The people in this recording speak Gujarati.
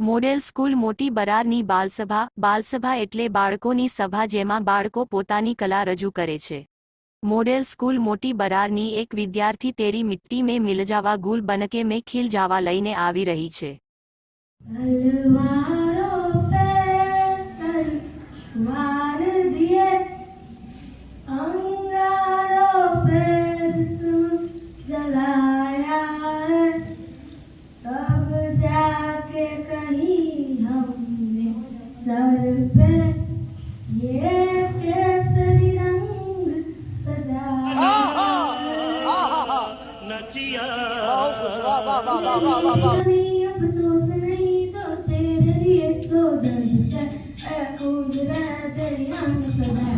મોડેલ સ્કૂલ મોટી બરારની બાલસભા બાલસભા એટલે બાળકોની સભા જેમાં બાળકો પોતાની કલા રજૂ કરે છે. મોડેલ સ્કૂલ મોટી બરારની એક વિદ્યાર્થી તેરી મિટ્ટી મેં મિલ જાવા ગુલ બનકે મેં ખીલ જાવા લઈને આવી રહી છે. હલવારો પેસર વાર ਸੱਚੀਆਂ ਵਾਹ ਵਾਹ ਵਾਹ ਵਾਹ ਵਾਹ ਵਾਹ ਵਾਹ। ਨਹੀਂ ਅਫਸੋਸ ਨਹੀਂ ਜੋ ਤੇਰੇ ਲਈ ਸੋ ਦਰਦ ਹੈ। ਐ ਖੁਦ ਰਹਿ ਤੇਰੀ ਹੰਗ ਸਦਾ